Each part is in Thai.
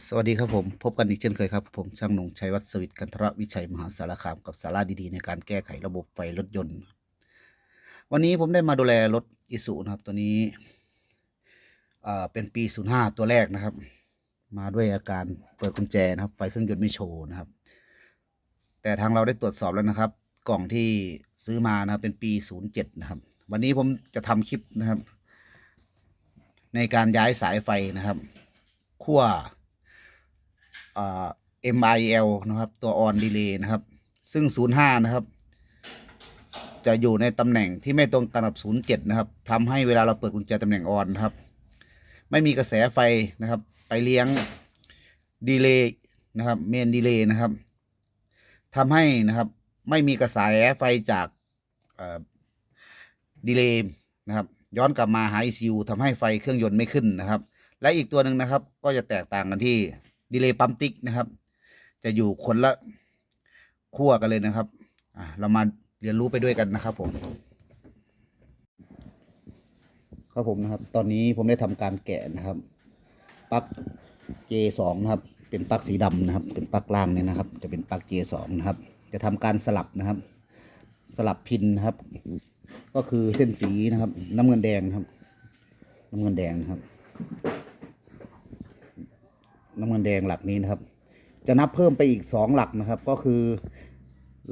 สวัสดีครับผม พบกันอีกเช่นเคยครับ ผมช่างหนงชัยวัฒน์สวิทย์กันทรวิชัยมหาสารคามกับสาระดีๆ ในการแก้ไขระบบไฟรถยนต์ วันนี้ผมได้มาดูแลรถอิสุนะครับ ตัวนี้เป็นปี 05 ตัวแรกนะครับ มาด้วยอาการเปิดกุญแจนะครับ ไฟเครื่องยนต์ไม่โชว์นะครับ แต่ทางเราได้ตรวจสอบแล้วนะครับ กล่องที่ซื้อมานะครับเป็นปี 07 นะครับ วันนี้ผมจะทำคลิปนะครับ ในการย้ายสายไฟนะครับขั้ว MIL นะครับ ตัว on delay นะครับ ซึ่ง 05 นะครับ จะอยู่ในตำแหน่งที่ไม่ตรงกันกับ 07 นะครับทำให้เวลาเราเปิดกุญแจตำแหน่ง on นะครับ ไม่มีกระแสไฟนะครับ ไปเลี้ยงดีเลย์นะครับเมนดีเลย์นะครับทำให้นะครับ ไม่มีกระแสไฟจากดีเลย์นะครับ ย้อนกลับมาหา ECU ทำให้ไฟเครื่องยนต์ไม่ขึ้นนะครับ และอีกตัวหนึ่งนะครับ ก็จะแตกต่างกันที่ ดีเลย์ปั๊มติ๊กนะครับ จะอยู่คนละขั้วกันเลยนะครับอะเรามาเรียนรู้ไปด้วยกันนะครับผมครับผมนะครับ ตอนนี้ผมได้ทำการแกะนะครับปลั๊ก J2 นะครับ เป็นปลั๊กสีดำนะครับ เป็นปลั๊กล่างเนี่ยนะครับ จะเป็นปลั๊ก J2 นะครับ จะทำการสลับนะครับ สลับพินนะครับ ก็คือเส้นสีนะครับ น้ำเงินแดงนะครับน้ำเงินแดงนะครับ น้ำเงินแดงหลักนี้นะครับ จะนับเพิ่มไปอีกสองหลักนะครับ ก็คือ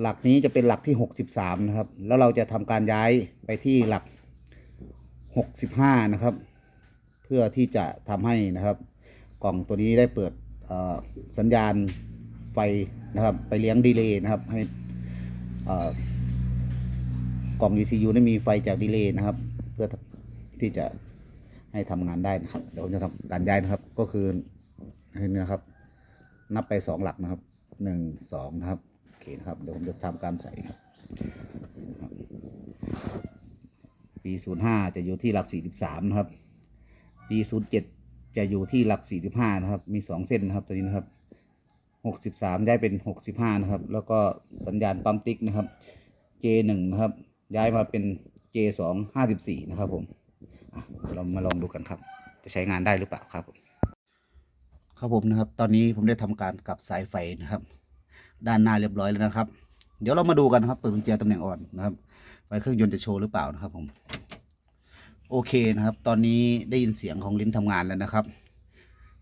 หลักนี้จะเป็นหลักที่หกสิบสามนะครับ แล้วเราจะทำการย้ายไปที่หลักหกสิบห้านะครับ เพื่อที่จะทำให้นะครับ กล่องตัวนี้ได้เปิดสัญญาณไฟนะครับ ไปเลี้ยงดีเลย์นะครับให้กล่อง ECU ได้มีไฟจากดีเลย์นะครับ เพื่อที่จะให้ทำงานได้นะครับ เดี๋ยวจะทำการย้ายนะครับ ก็คือ นี่นะครับ นับไปสองหลักนะครับหนึ่งสองนะครับโอเคนะครับเดี๋ยวผมจะทำการใส่ครับ ปีศูนย์ห้าจะอยู่ที่หลักสี่สิบสามนะครับ ปีศูนย์เจ็ดจะอยู่ที่หลักสี่สิบห้านะครับ มีสองเส้นนะครับตัวนี้นะครับหกสิบสามย้ายเป็นหกสิบห้านะครับ แล้วก็สัญญาณปั๊มติ๊กนะครับ J หนึ่งนะครับ ย้ายมาเป็น J สองห้าสิบสี่นะครับผมเดี๋ยวเรามาลองดูกันครับ จะใช้งานได้หรือเปล่าครับผม ครับผมนะครับ ตอนนี้ผมได้ทำการกลับสายไฟนะครับ ด้านหน้าเรียบร้อยแล้วนะครับ เดี๋ยวเรามาดูกันนะครับเปิดกุญแจตำแหน่งอ่อนนะครับไฟเครื่องยนต์จะโชว์หรือเปล่านะครับผมโอเคนะครับ ตอนนี้ได้ยินเสียงของลิ้นทำงานแล้วนะครับ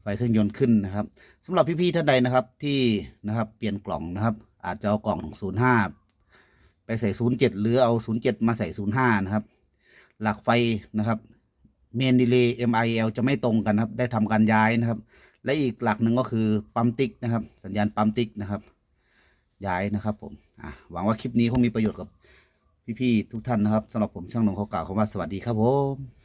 ไฟเครื่องยนต์ขึ้นนะครับสำหรับพี่ๆท่านใดนะครับที่นะครับเปลี่ยนกล่องนะครับ อาจจะเอากล่อง05ไปใส่07หรือเอา07มาใส่05นะครับ หลักไฟนะครับเมนดีเลย์ MIL จะไม่ตรงกันครับ ได้ทำการย้ายนะครับ และอีกหลักหนึ่งก็คือปั๊มติ๊กนะครับ สัญญาณปั๊มติ๊กนะครับ ย้ายนะครับผมอะหวังว่าคลิปนี้คงมีประโยชน์กับพี่ๆทุกท่านนะครับสำหรับผมช่างหนงเขากล่าวคำว่าสวัสดีครับผม